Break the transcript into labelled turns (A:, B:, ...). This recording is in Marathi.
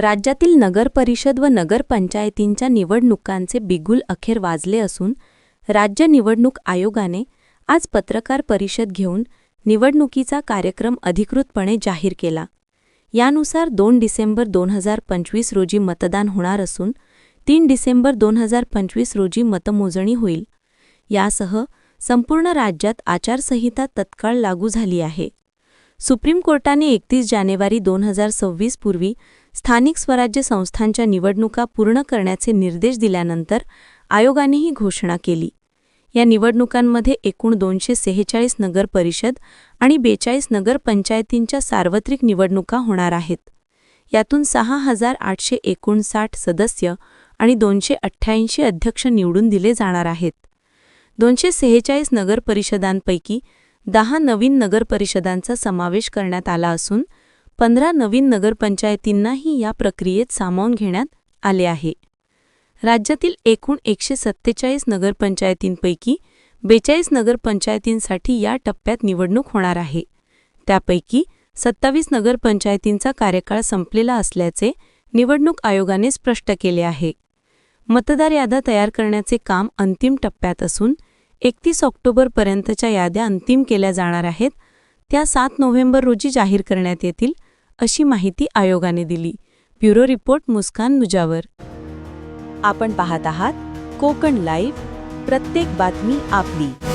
A: राज्यातील नगरपरिषद व नगरपंचायतींच्या निवडणुकांचे बिगुल अखेर वाजले असून राज्य निवडणूक आयोगाने आज पत्रकार परिषद घेऊन निवडणुकीचा कार्यक्रम अधिकृतपणे जाहीर केला. यानुसार दोन डिसेंबर दोन हजार पंचवीस रोजी मतदान होणार असून तीन डिसेंबर दोन हजार पंचवीस रोजी मतमोजणी होईल. यासह संपूर्ण राज्यात आचारसंहिता तत्काळ लागू झाली आहे. सुप्रीम कोर्टाने एकतीस जानेवारी दोन हजार सव्वीस पूर्वी स्थानिक स्वराज्य संस्थांच्या निवडणुका पूर्ण करण्याचे निर्देश दिल्यानंतर आयोगाने ही घोषणा केली. या निवडणुकांमध्ये एकूण दोनशे सेहेचाळीस नगर परिषद आणि बेचाळीस नगरपंचायतींच्या सार्वत्रिक निवडणुका होणार आहेत. यातून सहा हजार आठशे एकोणसाठ सदस्य आणि दोनशे अठ्ठ्याऐंशी अध्यक्ष निवडून दिले जाणार आहेत. दोनशे सेहेचाळीस नगरपरिषदांपैकी दहा नवीन नगरपरिषदांचा समावेश करण्यात आला असून पंधरा नवीन नगरपंचायतींनाही या प्रक्रियेत सामावून घेण्यात आले आहे. राज्यातील एकूण एकशे सत्तेचाळीस नगरपंचायतींपैकी बेचाळीस नगरपंचायतींसाठी या टप्प्यात निवडणूक होणार आहे. त्यापैकी सत्तावीस नगरपंचायतींचा कार्यकाळ संपलेला असल्याचे निवडणूक आयोगाने स्पष्ट केले आहे. मतदार याद्या तयार करण्याचे काम अंतिम टप्प्यात असून एकतीस ऑक्टोबरपर्यंतच्या याद्या अंतिम केल्या जाणार आहेत. त्या सात नोव्हेंबर रोजी जाहीर करण्यात येतील अशी माहिती आयोगाने दिली. ब्युरो रिपोर्ट मुस्कान मुजावर
B: आपण पाहत आहात कोकण लाईव्ह. प्रत्येक बातमी आपली.